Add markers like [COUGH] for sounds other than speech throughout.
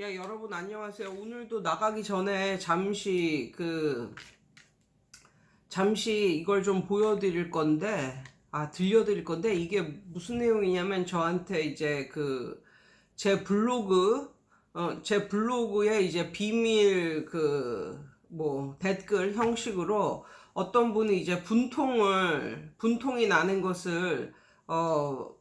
야, 여러분 안녕하세요. 오늘도 나가기 전에 잠시 그 잠시 이걸 좀 보여드릴 건데 아 들려드릴 건데 이게 무슨 내용이냐면 저한테 이제 그 제 블로그 어 제 블로그에 이제 비밀 그 뭐 댓글 형식으로 어떤 분이 이제 분통을 분통이 나는 것을 어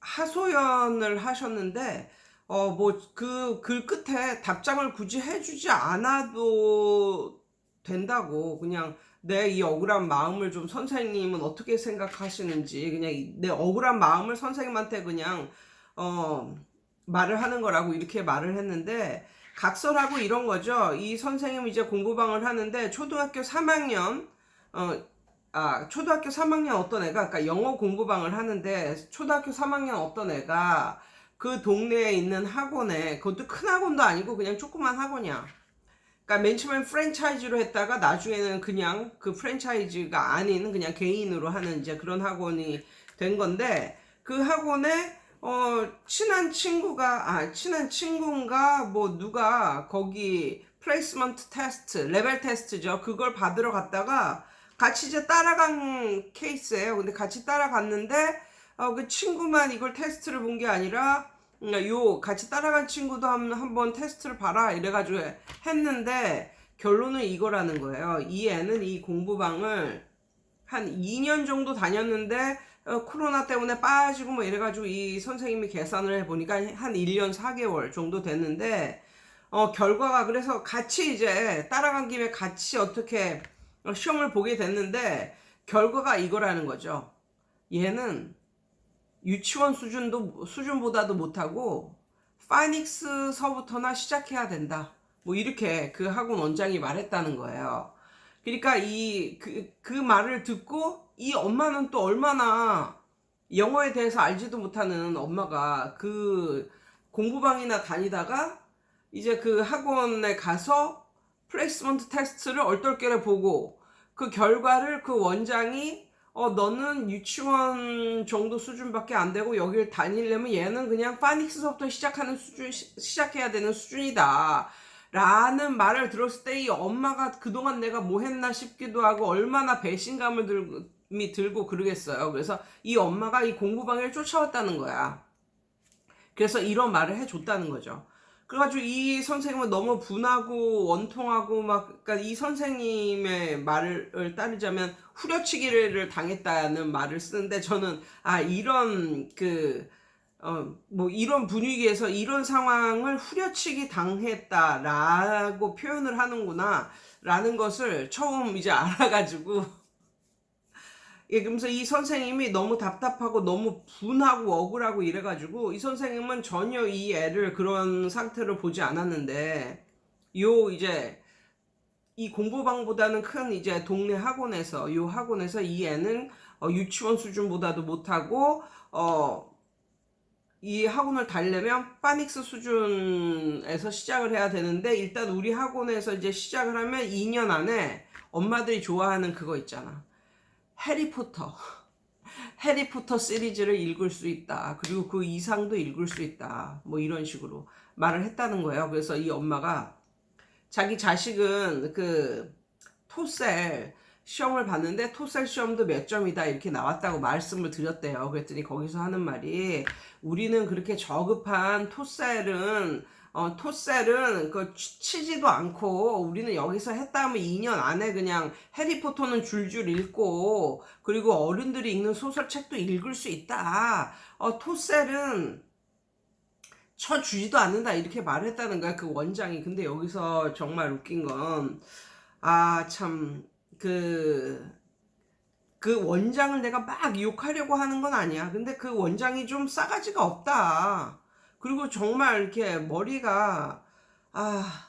하소연을 하셨는데 어 뭐 그 글 끝에 답장을 굳이 해주지 않아도 된다고 그냥 내 이 억울한 마음을 좀 선생님은 어떻게 생각하시는지 그냥 이- 내 억울한 마음을 선생님한테 그냥 어 말을 하는 거라고 이렇게 말을 했는데 각설하고 이런 거죠. 이 선생님 이제 공부방을 하는데 초등학교 3학년 어 아, 초등학교 3학년 어떤 애가, 그러니까 영어 공부방을 하는데, 초등학교 3학년 어떤 애가 그 동네에 있는 학원에, 그것도 큰 학원도 아니고 그냥 조그만 학원이야. 그러니까 맨 처음엔 프랜차이즈로 했다가 나중에는 그냥 그 프랜차이즈가 아닌 그냥 개인으로 하는 이제 그런 학원이 된 건데, 그 학원에 어, 친한 친구가, 아, 친한 친구인가, 뭐, 누가, 거기, 플레이스먼트 테스트, 레벨 테스트죠. 그걸 받으러 갔다가, 같이 이제 따라간 케이스예요. 근데 같이 따라갔는데, 어, 그 친구만 이걸 테스트를 본 게 아니라, 음, 요, 같이 따라간 친구도 한, 한번 테스트를 봐라. 이래가지고 했는데, 결론은 이거라는 거예요. 이 애는 이 공부방을 한 2년 정도 다녔는데 어, 코로나 때문에 빠지고 뭐 이래가지고 이 선생님이 계산을 해보니까 한 1년 4개월 정도 됐는데 어, 결과가 그래서 같이 이제 따라간 김에 같이 어떻게 어, 시험을 보게 됐는데 결과가 이거라는 거죠. 얘는 유치원 수준도 수준보다도 못하고 파이닉스서부터나 시작해야 된다. 뭐 이렇게 그 학원 원장이 말했다는 거예요. 그러니까 이그그 말을 듣고 이 엄마는 또 얼마나 영어에 대해서 알지도 못하는 엄마가 그 공부방이나 다니다가 이제 그 학원에 가서 플레이스먼트 테스트를 얼떨결에 보고 그 결과를 그 원장이 어 너는 유치원 정도 수준밖에 안 되고 여기를 다니려면 얘는 그냥 파닉스서부터 시작하는 수준 시, 시작해야 되는 수준이다. 라는 말을 들었을 때 이 엄마가 그동안 내가 뭐 했나 싶기도 하고 얼마나 배신감을 들고, 이 들고 그러겠어요. 그래서 이 엄마가 이 공부방을 쫓아왔다는 거야. 그래서 이런 말을 해줬다는 거죠. 그래가지고 이 선생님은 너무 분하고 원통하고 막, 그러니까 이 선생님의 말을 따르자면 후려치기를 당했다는 말을 쓰는데 저는 아, 이런 그, 어, 뭐 이런 분위기에서 이런 상황을 후려치기 당했다라고 표현을 하는구나 라는 것을 처음 이제 알아가지고 예, 그러면서 이 선생님이 너무 답답하고 너무 분하고 억울하고 이래가지고 이 선생님은 전혀 이 애를 그런 상태로 보지 않았는데 요 이제 이 공부방보다는 큰 이제 동네 학원에서 요 학원에서 이 애는 어, 유치원 수준보다도 못하고 어, 이 학원을 다니려면 파닉스 수준에서 시작을 해야 되는데 일단 우리 학원에서 이제 시작을 하면 2년 안에 엄마들이 좋아하는 그거 있잖아. 해리포터. 해리포터 시리즈를 읽을 수 있다. 그리고 그 이상도 읽을 수 있다. 뭐 이런 식으로 말을 했다는 거예요. 그래서 이 엄마가 자기 자식은 그 토셀 시험을 봤는데 토셀 시험도 몇 점이다 이렇게 나왔다고 말씀을 드렸대요. 그랬더니 거기서 하는 말이 우리는 그렇게 저급한 토셀은 어, 토셀은 그 치- 치지도 않고 우리는 여기서 했다 하면 2년 안에 그냥 해리포터는 줄줄 읽고 그리고 어른들이 읽는 소설책도 읽을 수 있다. 어, 토셀은 쳐 주지도 않는다 이렇게 말했다는 거야 그 원장이. 근데 여기서 정말 웃긴 건 아 참 그그 원장을 내가 막 욕하려고 하는 건 아니야. 근데 그 원장이 좀 싸가지가 없다 그리고 정말 이렇게 머리가 아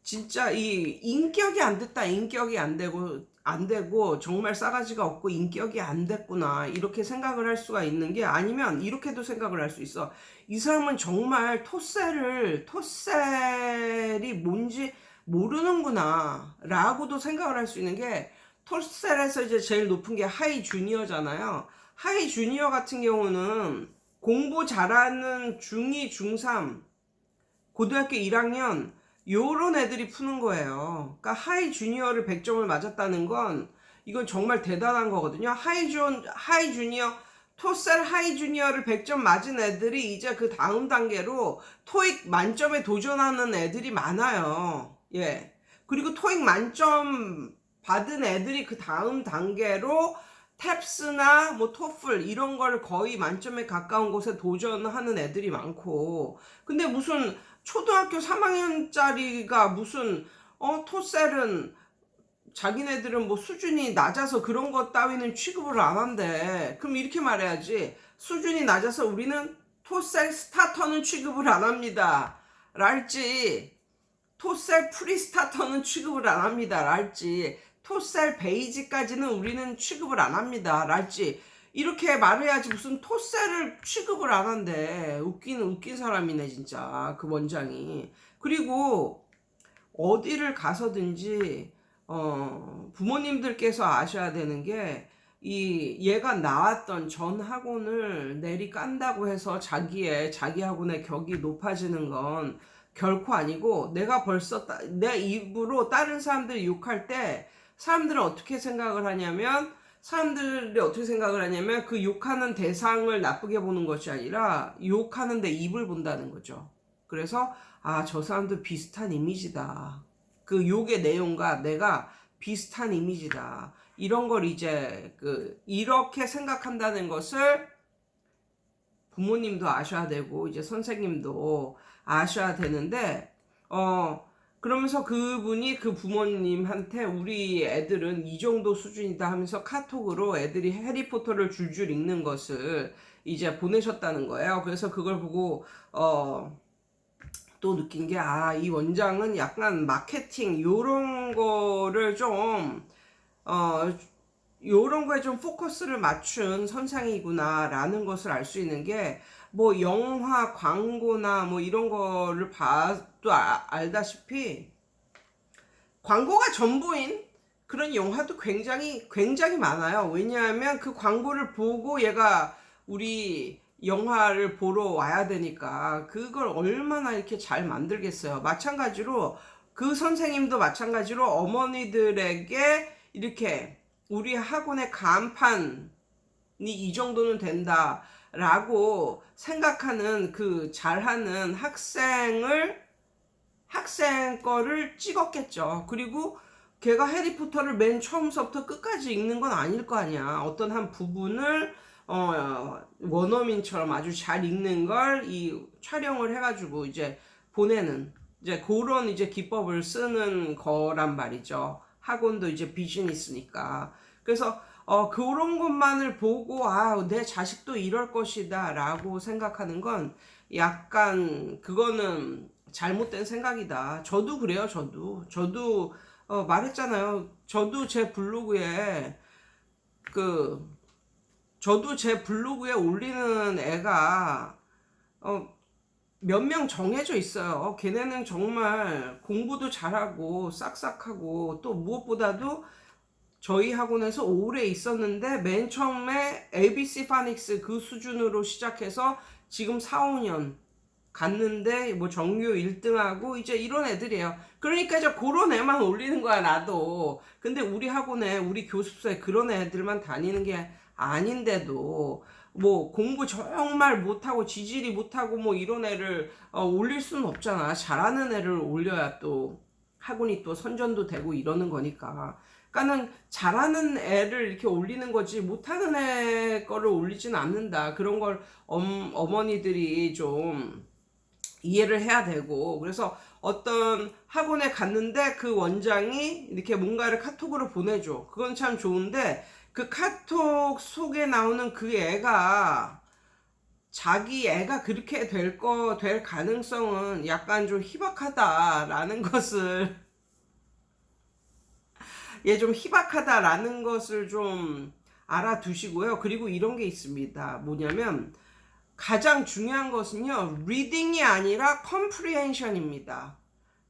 진짜 이 인격이 안 됐다 인격이 안 되고 안 되고 정말 싸가지가 없고 인격이 안 됐구나 이렇게 생각을 할 수가 있는 게 아니면 이렇게도 생각을 할 수 있어. 이 사람은 정말 토셀을 토셀이 뭔지 모르는구나 라고도 생각을 할 수 있는 게 토셀에서 이제 제일 높은 게 하이 주니어잖아요. 하이 주니어 같은 경우는 공부 잘하는 중2 중3 고등학교 1학년 요런 애들이 푸는 거예요. 그러니까 하이 주니어를 100점을 맞았다는 건 이건 정말 대단한 거거든요. 하이 준 하이 주니어 토셀 하이 주니어를 100점 맞은 애들이 이제 그 다음 단계로 토익 만점에 도전하는 애들이 많아요. 예. 그리고 토익 만점 받은 애들이 그 다음 단계로 탭스나 뭐 토플 이런 걸 거의 만점에 가까운 곳에 도전하는 애들이 많고 근데 무슨 초등학교 3학년짜리가 무슨 어 토셀은 자기네들은 뭐 수준이 낮아서 그런 것 따위는 취급을 안 한대. 그럼 이렇게 말해야지. 수준이 낮아서 우리는 토셀 스타터는 취급을 안 합니다. 랄지. 토셀 프리스타터는 취급을 안 합니다. 랄지. 토셀 베이지까지는 우리는 취급을 안 합니다. 랄지. 이렇게 말해야지 무슨 토셀을 취급을 안 한대. 웃기는 웃긴 사람이네 진짜 그 원장이. 그리고 어디를 가서든지 어, 부모님들께서 아셔야 되는 게, 이, 얘가 나왔던 전 학원을 내리 깐다고 해서 자기의, 자기 학원의 격이 높아지는 건 결코 아니고, 내가 벌써 따, 내 입으로 다른 사람들 욕할 때, 사람들은 어떻게 생각을 하냐면, 사람들이 어떻게 생각을 하냐면, 그 욕하는 대상을 나쁘게 보는 것이 아니라, 욕하는데 입을 본다는 거죠. 그래서, 아, 저 사람도 비슷한 이미지다. 그 욕의 내용과 내가 비슷한 이미지다. 이런 걸 이제 그 이렇게 생각한다는 것을 부모님도 아셔야 되고 이제 선생님도 아셔야 되는데 어 그러면서 그분이 그 부모님한테 우리 애들은 이 정도 수준이다 하면서 카톡으로 애들이 해리포터를 줄줄 읽는 것을 이제 보내셨다는 거예요. 그래서 그걸 보고 어 또 느낀 게, 아, 이 원장은 약간 마케팅, 요런 거를 좀, 어, 요런 거에 좀 포커스를 맞춘 선상이구나라는 것을 알 수 있는 게, 뭐, 영화, 광고나 뭐 이런 거를 봐도 아, 알다시피, 광고가 전부인 그런 영화도 굉장히, 굉장히 많아요. 왜냐하면 그 광고를 보고 얘가 우리 영화를 보러 와야 되니까 그걸 얼마나 이렇게 잘 만들겠어요. 마찬가지로 그 선생님도 마찬가지로 어머니들에게 이렇게 우리 학원의 간판이 이 정도는 된다 라고 생각하는 그 잘하는 학생을 학생 거를 찍었겠죠. 그리고 걔가 해리포터를 맨 처음서부터 끝까지 읽는 건 아닐 거 아니야. 어떤 한 부분을 어, 원어민처럼 아주 잘 읽는 걸 이 촬영을 해가지고 이제 보내는 이제 그런 이제 기법을 쓰는 거란 말이죠. 학원도 이제 비즈니스니까. 그래서 어, 그런 것만을 보고, 아, 내 자식도 이럴 것이다, 라고 생각하는 건 약간, 그거는 잘못된 생각이다. 저도 그래요, 저도. 저도, 어, 말했잖아요. 저도 제 블로그에, 그, 저도 제 블로그에 올리는 애가 어, 몇 명 정해져 있어요. 걔네는 정말 공부도 잘하고 싹싹하고 또 무엇보다도 저희 학원에서 오래 있었는데 맨 처음에 ABC 파닉스 그 수준으로 시작해서 지금 4, 5년 갔는데 뭐 정규 1등하고 이제 이런 애들이에요. 그러니까 이제 그런 애만 올리는 거야 나도. 근데 우리 학원에 우리 교습소에 그런 애들만 다니는 게 아닌데도 뭐 공부 정말 못하고 지질이 못하고 뭐 이런 애를 어, 올릴 수는 없잖아. 잘하는 애를 올려야 또 학원이 또 선전도 되고 이러는 거니까. 그러니까는 잘하는 애를 이렇게 올리는 거지 못하는 애 거를 올리진 않는다. 그런 걸 엄, 어머니들이 좀 이해를 해야 되고 그래서 어떤 학원에 갔는데 그 원장이 이렇게 뭔가를 카톡으로 보내줘. 그건 참 좋은데 그 카톡 속에 나오는 그 애가 자기 애가 그렇게 될 거, 될 가능성은 약간 좀 희박하다라는 [LAUGHS] 것을, 예, 좀 희박하다라는 것을 좀 알아두시고요. 그리고 이런 게 있습니다. 뭐냐면, 가장 중요한 것은요, 리딩이 아니라 컴프리엔션입니다.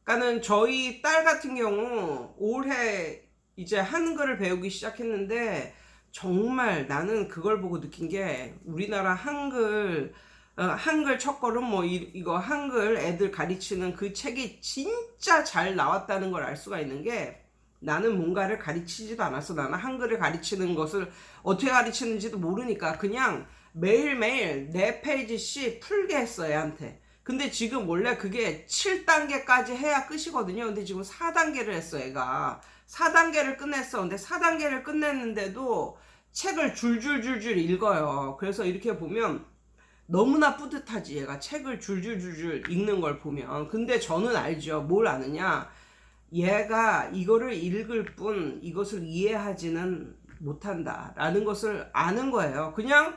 그러니까는 저희 딸 같은 경우 올해 이제 한글을 배우기 시작했는데 정말 나는 그걸 보고 느낀 게 우리나라 한글 어, 한글 첫걸음 뭐 이, 이거 한글 애들 가르치는 그 책이 진짜 잘 나왔다는 걸 알 수가 있는 게 나는 뭔가를 가르치지도 않았어. 나는 한글을 가르치는 것을 어떻게 가르치는지도 모르니까 그냥 매일매일 네 페이지씩 풀게 했어, 얘한테. 근데 지금 원래 그게 7단계까지 해야 끝이거든요. 근데 지금 4단계를 했어, 얘가. 4단계를 끝냈어. 근데 4단계를 끝냈는데도 책을 줄줄줄줄 읽어요. 그래서 이렇게 보면 너무나 뿌듯하지, 얘가 책을 줄줄줄줄 읽는 걸 보면. 근데 저는 알죠. 뭘 아느냐. 얘가 이거를 읽을 뿐 이것을 이해하지는 못한다 라는 것을 아는 거예요. 그냥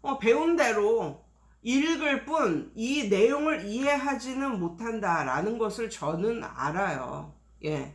어, 배운 대로 읽을 뿐 이 내용을 이해하지는 못한다 라는 것을 저는 알아요. 예.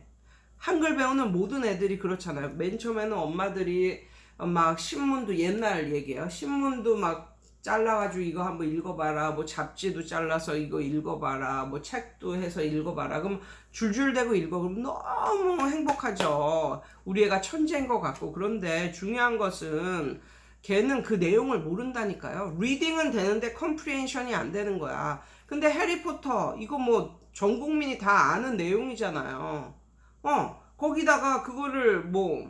한글 배우는 모든 애들이 그렇잖아요. 맨 처음에는 엄마들이 막 신문도 옛날 얘기예요. 신문도 막 잘라가지고 이거 한번 읽어봐라. 뭐 잡지도 잘라서 이거 읽어봐라. 뭐 책도 해서 읽어봐라. 그럼 줄줄대고 읽어. 그럼 너무 행복하죠. 우리 애가 천재인 것 같고. 그런데 중요한 것은 걔는 그 내용을 모른다니까요. 리딩은 되는데 컴프리엔션이 안 되는 거야. 근데 해리포터 이거 뭐 전 국민이 다 아는 내용이잖아요. 어 거기다가 그거를 뭐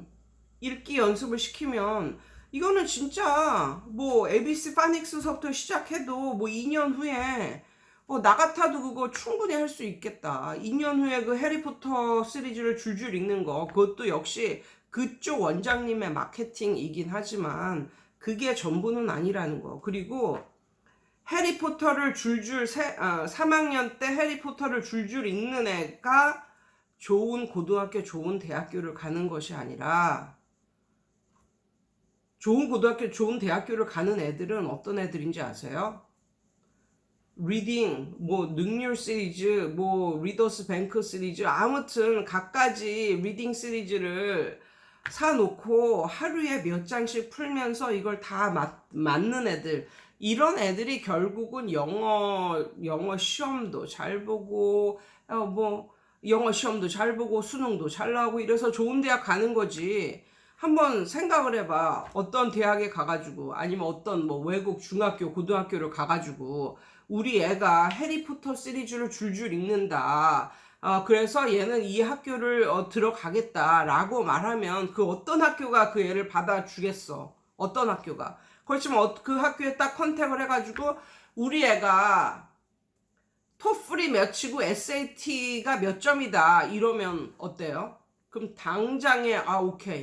읽기 연습을 시키면 이거는 진짜 뭐 에비스 파닉스서부터 시작해도 뭐 2년 후에 어, 나 같아도 그거 충분히 할 수 있겠다. 2년 후에 그 해리포터 시리즈를 줄줄 읽는 거 그것도 역시 그쪽 원장님의 마케팅이긴 하지만 그게 전부는 아니라는 거. 그리고 해리포터를 줄줄 세, 아, 3학년 때 해리포터를 줄줄 읽는 애가 좋은 고등학교, 좋은 대학교를 가는 것이 아니라 좋은 고등학교, 좋은 대학교를 가는 애들은 어떤 애들인지 아세요? 리딩, 뭐 능률 시리즈, 뭐 리더스 뱅크 시리즈, 아무튼 각가지 리딩 시리즈를 사놓고 하루에 몇 장씩 풀면서 이걸 다 맞, 맞는 애들. 이런 애들이 결국은 영어, 영어 시험도 잘 보고, 어, 뭐, 영어 시험도 잘 보고, 수능도 잘 나오고 이래서 좋은 대학 가는 거지. 한번 생각을 해봐. 어떤 대학에 가가지고, 아니면 어떤 뭐 외국 중학교, 고등학교를 가가지고, 우리 애가 해리포터 시리즈를 줄줄 읽는다. 어, 그래서 얘는 이 학교를 어, 들어가겠다라고 말하면 그 어떤 학교가 그 애를 받아주겠어. 어떤 학교가. 그렇지만 어, 그 학교에 딱 컨택을 해가지고 우리 애가 토플이 몇이고 SAT가 몇 점이다 이러면 어때요? 그럼 당장에 아 오케이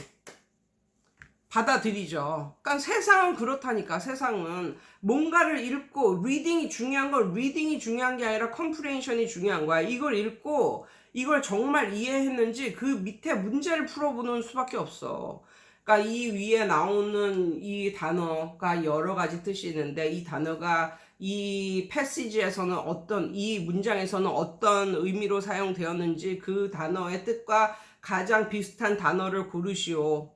받아들이죠. 그러니까 세상은 그렇다니까 세상은 뭔가를 읽고 리딩이 중요한 건 리딩이 중요한 게 아니라 컴프레인션이 중요한 거야. 이걸 읽고 이걸 정말 이해했는지 그 밑에 문제를 풀어보는 수밖에 없어. 그러니까 이 위에 나오는 이 단어가 여러 가지 뜻이 있는데 이 단어가 이 패시지에서는 어떤 이 문장에서는 어떤 의미로 사용되었는지 그 단어의 뜻과 가장 비슷한 단어를 고르시오.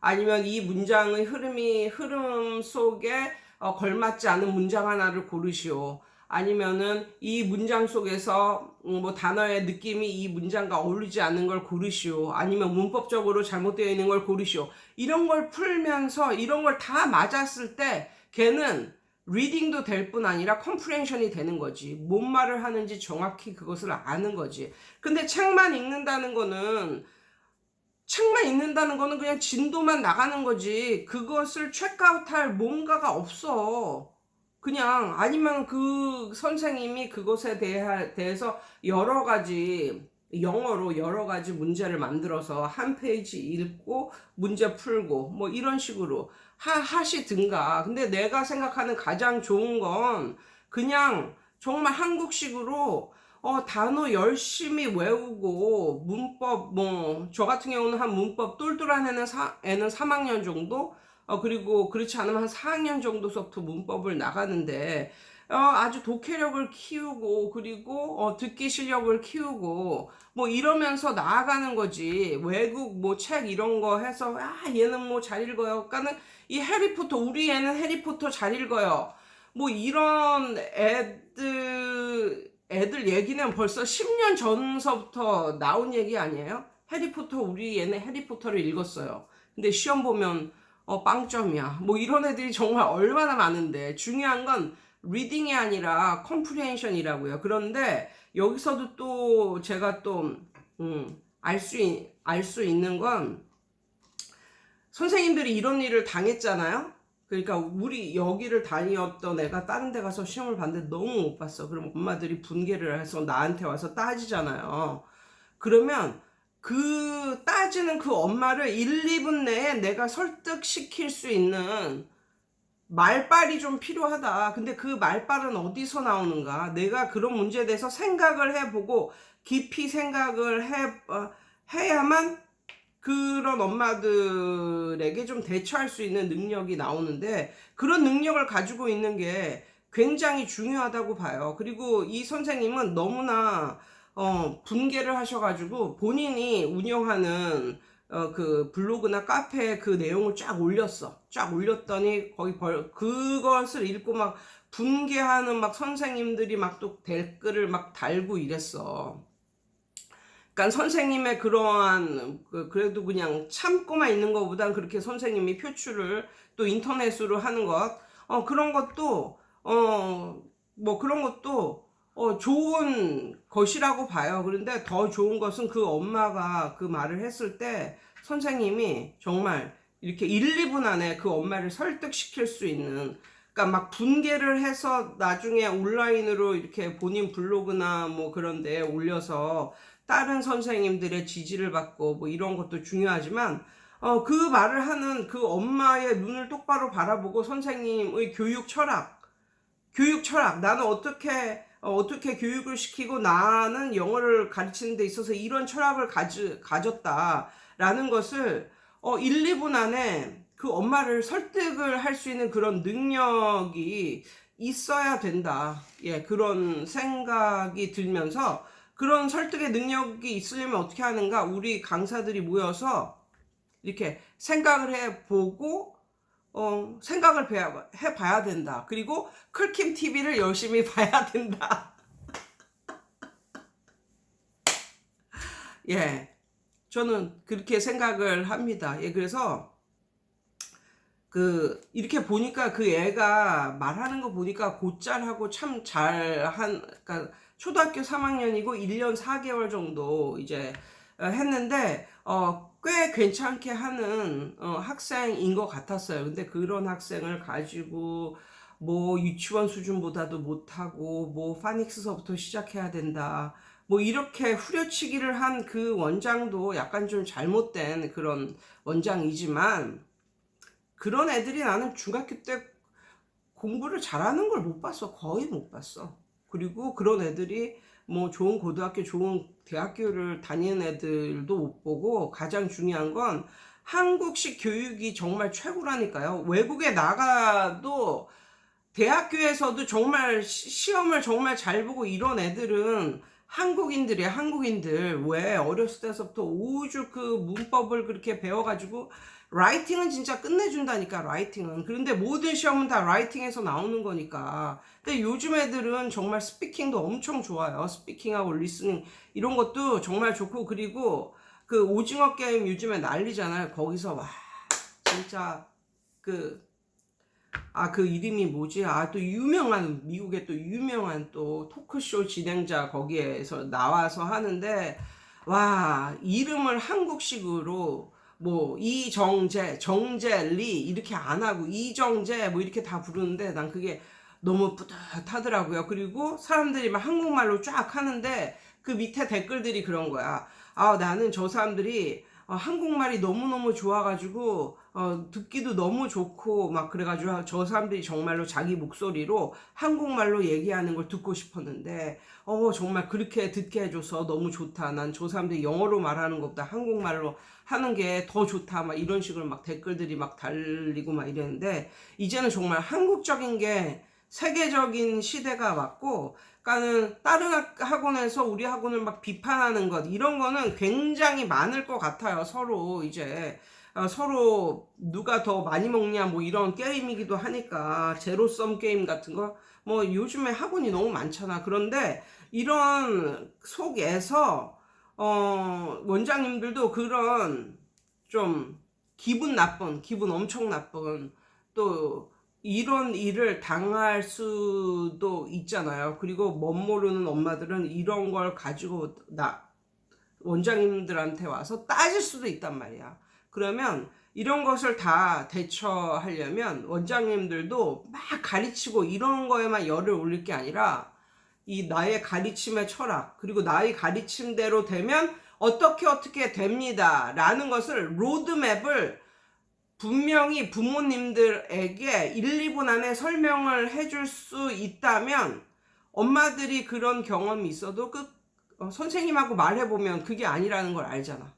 아니면 이 문장의 흐름이 흐름 속에 어, 걸맞지 않은 문장 하나를 고르시오. 아니면은 이 문장 속에서 음, 뭐 단어의 느낌이 이 문장과 어울리지 않는 걸 고르시오. 아니면 문법적으로 잘못되어 있는 걸 고르시오. 이런 걸 풀면서 이런 걸 다 맞았을 때 걔는 리딩도 될 뿐 아니라 컴프레hension이 되는 거지. 뭔 말을 하는지 정확히 그것을 아는 거지. 근데 책만 읽는다는 거는 책만 읽는다는 거는 그냥 진도만 나가는 거지. 그것을 체크아웃할 뭔가가 없어. 그냥 아니면 그 선생님이 그것에 대해, 대해서 여러 가지 영어로 여러 가지 문제를 만들어서 한 페이지 읽고 문제 풀고 뭐 이런 식으로 하, 하시든가. 근데 내가 생각하는 가장 좋은 건 그냥 정말 한국식으로 어, 단어 열심히 외우고 문법 뭐 저 같은 경우는 한 문법 똘똘한 애는 사, 애는 3학년 정도? 어, 그리고 그렇지 않으면 한 4학년 정도서부터 문법을 나가는데 어, 아주 독해력을 키우고 그리고 어, 듣기 실력을 키우고 뭐 이러면서 나아가는 거지. 외국 뭐 책 이런 거 해서 아 얘는 뭐 잘 읽어요. 그러니까는 이 해리포터 우리 애는 해리포터 잘 읽어요. 뭐 이런 애들 애들 얘기는 벌써 10년 전서부터 나온 얘기 아니에요? 해리포터 우리 얘네 해리포터를 읽었어요. 근데 시험 보면 어 빵점이야. 뭐 이런 애들이 정말 얼마나 많은데 중요한 건 리딩이 아니라 컴프레hen션이라고요. 그런데 여기서도 또 제가 또 음, 알수 알수 있는 건 선생님들이 이런 일을 당했잖아요. 그러니까 우리 여기를 다니었던 애가 다른 데 가서 시험을 봤는데 너무 못 봤어. 그럼 엄마들이 분개를 해서 나한테 와서 따지잖아요. 그러면 그 따지는 그 엄마를 1, 2분 내에 내가 설득시킬 수 있는 말빨이 좀 필요하다. 근데 그 말빨은 어디서 나오는가? 내가 그런 문제에 대해서 생각을 해보고 깊이 생각을 해, 어, 해야만 그런 엄마들에게 좀 대처할 수 있는 능력이 나오는데 그런 능력을 가지고 있는 게 굉장히 중요하다고 봐요. 그리고 이 선생님은 너무나 어, 분개를 하셔가지고 본인이 운영하는 어, 그 블로그나 카페에 그 내용을 쫙 올렸어. 쫙 올렸더니 거기 벌, 그것을 읽고 막 분개하는 막 선생님들이 막 또 댓글을 막 달고 이랬어. 그러니까 선생님의 그러한 그- 그래도 그냥 참고만 있는 것보단 그렇게 선생님이 표출을 또 인터넷으로 하는 것, 어 그런 것도 어 뭐 그런 것도 어 좋은 것이라고 봐요. 그런데 더 좋은 것은 그 엄마가 그 말을 했을 때 선생님이 정말 이렇게 1, 2분 안에 그 엄마를 설득시킬 수 있는 그러니까 막 분개를 해서 나중에 온라인으로 이렇게 본인 블로그나 뭐 그런 데에 올려서 다른 선생님들의 지지를 받고 뭐 이런 것도 중요하지만 어, 그 말을 하는 그 엄마의 눈을 똑바로 바라보고 선생님의 교육 철학, 교육 철학, 나는 어떻게 어, 어떻게 교육을 시키고 나는 영어를 가르치는 데 있어서 이런 철학을 가지, 가졌다라는 것을 어, 1, 2분 안에 그 엄마를 설득을 할 수 있는 그런 능력이 있어야 된다. 예, 그런 생각이 들면서 그런 설득의 능력이 있으려면 어떻게 하는가? 우리 강사들이 모여서 이렇게 생각을 해보고, 어, 생각을 해- 해봐야 된다. 그리고 클킴 TV를 열심히 [LAUGHS] 봐야 된다. [LAUGHS] 예. 저는 그렇게 생각을 합니다. 예, 그래서, 그, 이렇게 보니까 그 애가 말하는 거 보니까 곧잘하고 참 잘한, 그러니까 초등학교 3학년이고 1년 4개월 정도 이제 어, 했는데, 어, 꽤 괜찮게 하는 어, 학생인 것 같았어요. 근데 그런 학생을 가지고 뭐 유치원 수준보다도 못하고 뭐 파닉스서부터 시작해야 된다. 뭐 이렇게 후려치기를 한 그 원장도 약간 좀 잘못된 그런 원장이지만 그런 애들이 나는 중학교 때 공부를 잘하는 걸 못 봤어. 거의 못 봤어. 그리고 그런 애들이 뭐 좋은 고등학교, 좋은 대학교를 다니는 애들도 못 보고 가장 중요한 건 한국식 교육이 정말 최고라니까요. 외국에 나가도 대학교에서도 정말 시- 시험을 정말 잘 보고 이런 애들은 한국인들이야, 한국인들. 왜 어렸을 때서부터 우주 그 문법을 그렇게 배워가지고 라이팅은 진짜 끝내준다니까, 라이팅은. 그런데 모든 시험은 다 라이팅에서 나오는 거니까. 근데 요즘 애들은 정말 스피킹도 엄청 좋아요. 스피킹하고 리스닝 이런 것도 정말 좋고, 그리고 그 오징어 게임 요즘에 난리잖아요. 거기서 와, 진짜 그 아, 그 이름이 뭐지? 아, 또 유명한, 미국의 또 유명한 또 토크쇼 진행자 거기에서 나와서 하는데, 와, 이름을 한국식으로 뭐, 이정재, 정재리 이렇게 안 하고, 이정재 뭐 이렇게 다 부르는데, 난 그게 너무 뿌듯하더라고요. 그리고 사람들이 막 한국말로 쫙 하는데, 그 밑에 댓글들이 그런 거야. 아, 나는 저 사람들이 어, 한국말이 너무너무 좋아가지고 어, 듣기도 너무 좋고 막 그래가지고 저 사람들이 정말로 자기 목소리로 한국말로 얘기하는 걸 듣고 싶었는데 어 정말 그렇게 듣게 해줘서 너무 좋다. 난 저 사람들이 영어로 말하는 것보다 한국말로 하는 게 더 좋다. 막 이런 식으로 막 댓글들이 막 달리고 막 이랬는데 이제는 정말 한국적인 게 세계적인 시대가 왔고, 그러니까는 다른 학- 학원에서 우리 학원을 막 비판하는 것 이런 거는 굉장히 많을 것 같아요. 서로 이제 어, 서로 누가 더 많이 먹냐 뭐 이런 게임이기도 하니까 제로섬 게임 같은 거 뭐 요즘에 학원이 너무 많잖아. 그런데 이런 속에서 어 원장님들도 그런 좀 기분 나쁜 기분 엄청 나쁜 또 이런 일을 당할 수도 있잖아요. 그리고 멋 모르는 엄마들은 이런 걸 가지고 나 원장님들한테 와서 따질 수도 있단 말이야. 그러면 이런 것을 다 대처하려면 원장님들도 막 가르치고 이런 거에만 열을 올릴 게 아니라 이 나의 가르침의 철학 그리고 나의 가르침대로 되면 어떻게 어떻게 됩니다 라는 것을 로드맵을 분명히 부모님들에게 1, 2분 안에 설명을 해줄 수 있다면 엄마들이 그런 경험이 있어도 그 어, 선생님하고 말해보면 그게 아니라는 걸 알잖아.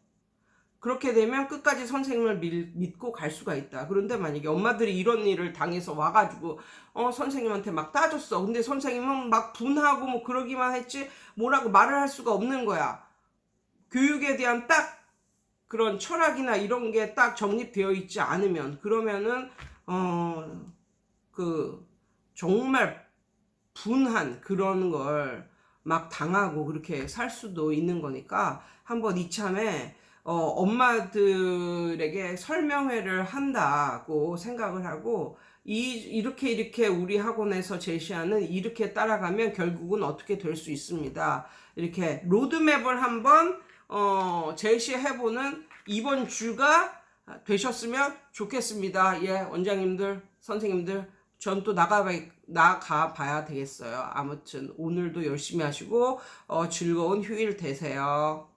그렇게 되면 끝까지 선생님을 밀- 믿고 갈 수가 있다. 그런데 만약에 엄마들이 이런 일을 당해서 와가지고 어 선생님한테 막 따졌어. 근데 선생님은 막 분하고 뭐 그러기만 했지 뭐라고 말을 할 수가 없는 거야. 교육에 대한 딱 그런 철학이나 이런 게 딱 정립되어 있지 않으면 그러면은 어 그 정말 분한 그런 걸 막 당하고 그렇게 살 수도 있는 거니까 한번 이참에 어, 엄마들에게 설명회를 한다고 생각을 하고 이 이렇게 이렇게 우리 학원에서 제시하는 이렇게 따라가면 결국은 어떻게 될 수 있습니다. 이렇게 로드맵을 한번 어, 제시해보는 이번 주가 되셨으면 좋겠습니다. 예, 원장님들, 선생님들, 전 또 나가 나가 봐야 되겠어요. 아무튼 오늘도 열심히 하시고 어, 즐거운 휴일 되세요.